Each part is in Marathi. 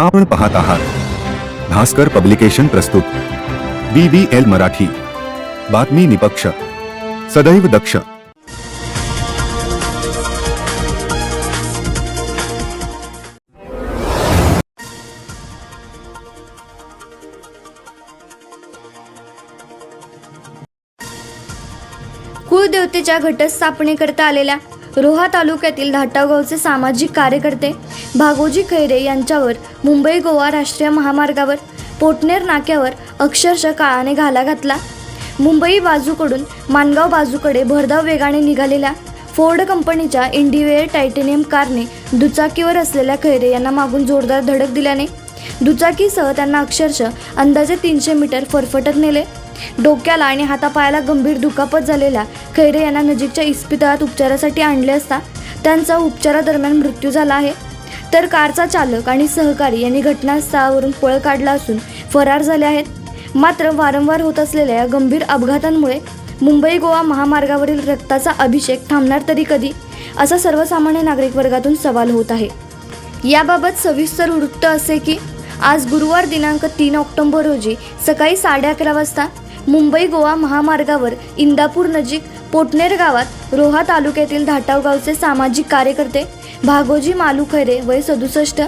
आपण पाहत आहात. भास्कर पब्लिकेशन प्रस्तुत. B B L Marathi. बातमी निपक्ष. सदैव दक्ष. कुळदेवतेच्या घटस्थापनेकरता आलेल्या रोहा तालुक्यातील धाटागावचे सामाजिक कार्यकर्ते भागोजी खैरे यांच्यावर मुंबई गोवा राष्ट्रीय महामार्गावर पोटनेर नाक्यावर अक्षरशः काळाने घाला घातला. मुंबई बाजूकडून मानगाव बाजूकडे भरधाव वेगाने निघालेल्या फोर्ड कंपनीच्या इंडिवेअर टायटेनियम कारने दुचाकीवर असलेल्या खैरे यांना मागून जोरदार धडक दिल्याने दुचाकीसह त्यांना अक्षरशः अंदाजे तीनशे मीटर फरफटत नेले. डोक्याला आणि हातापायाला गंभीर दुखापत झालेल्या खैरे यांना नजीकच्या इस्पितळात उपचारासाठी आणले असता त्यांचा उपचारादरम्यान मृत्यू झाला आहे. तर कारचा चालक आणि सहकारी यांनी घटनास्थळावरून पळ काढला असून फरार झाले आहेत. मात्र वारंवार होत असलेल्या या गंभीर अपघातांमुळे मुंबई गोवा महामार्गावरील रक्ताचा अभिषेक थांबणार तरी कधी असा सर्वसामान्य नागरिक वर्गातून सवाल होत आहे. याबाबत सविस्तर वृत्त असे की आज गुरुवार दिनांक तीन ऑक्टोबर रोजी सकाळी साडे अकरा वाजता मुंबई गोवा महामार्गावर इंदापूर नजीक पोटनेर गावात रोहा तालुक्यातील धाटाव गावचे सामाजिक कार्यकर्ते भागोजी मालू खैरे वय सदुसष्ट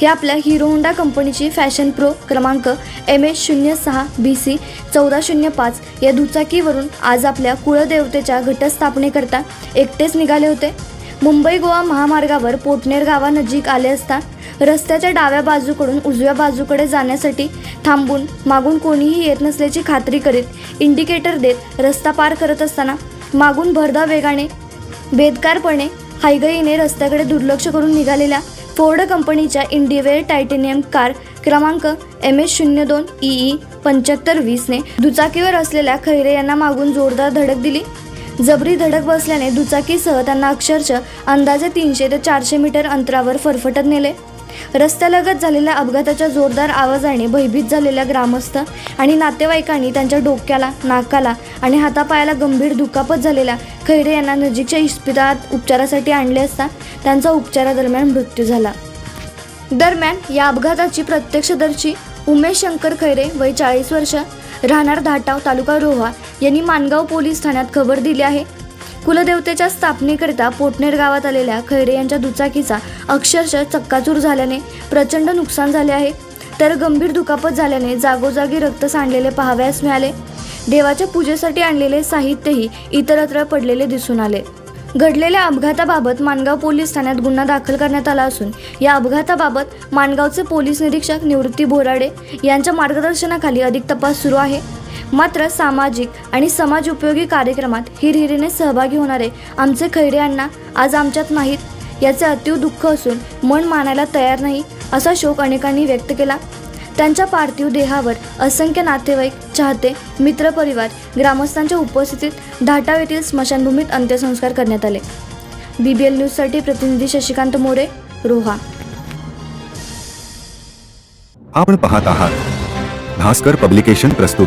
हे आपल्या हिरो होंडा कंपनीची फॅशन प्रो क्रमांक एम एच शून्य सहा बी सी चौदा शून्य पाच या दुचाकीवरून आज आपल्या कुळदेवतेच्या घटस्थापनेकरता एकटेच निघाले होते. मुंबई गोवा महामार्गावर पोटनेर गावानजीक आले असता रस्त्याच्या डाव्या बाजूकडून उजव्या बाजूकडे जाण्यासाठी थांबून मागून कोणीही येत नसल्याची खात्री करीत इंडिकेटर देत रस्ता पार करत असताना मागून भरधा वेगाने बेदकारपणे हायगईने रस्त्याकडे दुर्लक्ष करून निघालेल्या फोर्ड कंपनीच्या इंडिवेअर टायटेनियम कार क्रमांक एम एस शून्य दोन ई ई पंच्याहत्तर वीसने दुचाकीवर असलेल्या खैरे यांना मागून जोरदार धडक दिली. जबरी धडक बसल्याने दुचाकीसह त्यांना अक्षरशः अंदाजे तीनशे ते चारशे मीटर अंतरावर फरफटत नेले. रस्त्यालगत झालेल्या अपघाताच्या जोरदार आवाजाने भयभीत झालेल्या ग्रामस्थ आणि नातेवाईकांनी त्यांच्या डोक्याला नाकाला आणि हातापायाला गंभीर दुखापत झालेल्या खैरे यांना नजीकच्या इस्पितळात उपचारासाठी आणले असता त्यांचा उपचारादरम्यान मृत्यू झाला. दरम्यान या अपघाताची प्रत्यक्षदर्शी उमेश शंकर खैरे वय चाळीस वर्ष राहणार धाटाव तालुका रोहा यांनी मानगाव पोलीस ठाण्यात खबर दिली आहे. कुलदेवतेच्या स्थापनेकरिता पोटनेर गावात आलेल्या खैरे यांच्या दुचाकीचा अक्षरशः चक्काचूर झाल्याने प्रचंड नुकसान झाले आहे. तर गंभीर दुखापत झाल्याने जागोजागी रक्त सांडलेले पाहावयास मिळाले. देवाच्या पूजेसाठी आणलेले साहित्यही इतरत्र पडलेले दिसून आले. घडलेल्या अपघाताबाबत मानगाव पोलीस ठाण्यात गुन्हा दाखल करण्यात आला असून या अपघाताबाबत मानगावचे पोलीस निरीक्षक निवृत्ती बोराडे यांच्या मार्गदर्शनाखाली अधिक तपास सुरू आहे. मात्र सामाजिक आणि समाज उपयोगी कार्यक्रमात हिरहिरीने सहभागी होणारे आमचे खैरे अण्णा आज आमच्यात नाहीत. याचे अतीव दुःख असून मन मानायला तयार नाही असा शोक अनेकांनी व्यक्त केला. त्यांच्या पार्थिव देहावर असंख्य नातेवाईक चाहते मित्रपरिवार ग्रामस्थांच्या उपस्थितीत धाटाव येथील स्मशानभूमीत अंत्यसंस्कार करण्यात आले. बी बी एल न्यूजसाठी प्रतिनिधी शशिकांत मोरे रोहा. आपण पाहत आहात. भास्कर पब्लिकेशन प्रस्तुत.